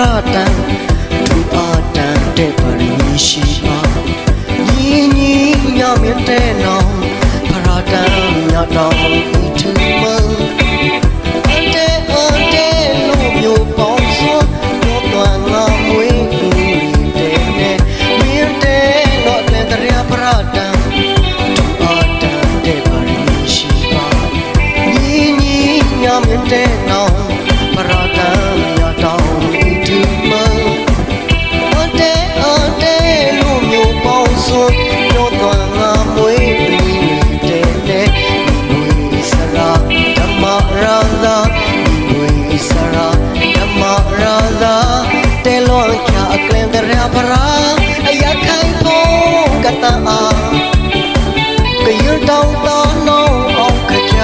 ရပရတန်သူအာတန်တဲ့ပရိရှိပါညီညီညမြတဲ့နောင်ပရတန်ညတော်ဤသူမအန်တဲ့အန်တဲ့လို့မျိုးပေါင်းစွာတော့တွန်ငါမွေးတဲ့နဲ့မြင်တဲ့တော့တဲ့ရပရတန်သူအာတန်တဲ့ပရိရှိပါညီညီညမြင့်တဲ့နောင် တောင်းတောင်းနောင်းအောင်ခကြ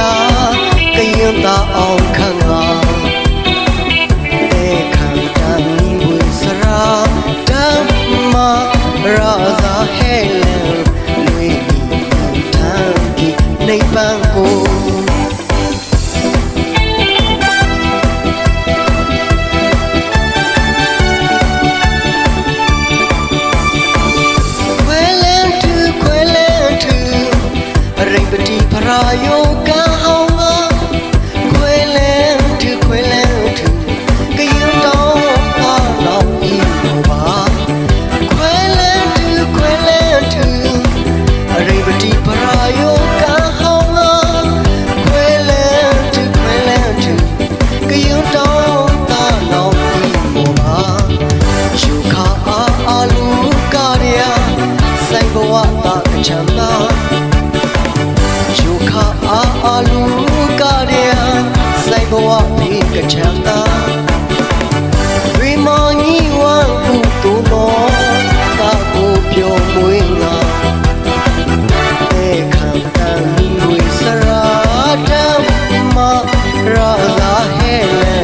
ကရင်တာအောင်ခံငါဧခံတန်ဝိစရာဓမ္မရာဇာဟဲလန်လွေဒီထံဒီနေပန်းကို ခွဲလန်းသူ ကချမ်းသာတွေမောင်ကြီးဝမ်းကူတူတော့တာကိုပြောမွေးငါတဲ့ခံတန်မွေးစရာတမ်းမရာသာဟဲလဲ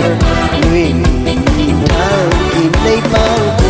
တွေမီတန်ဒီနေမောင်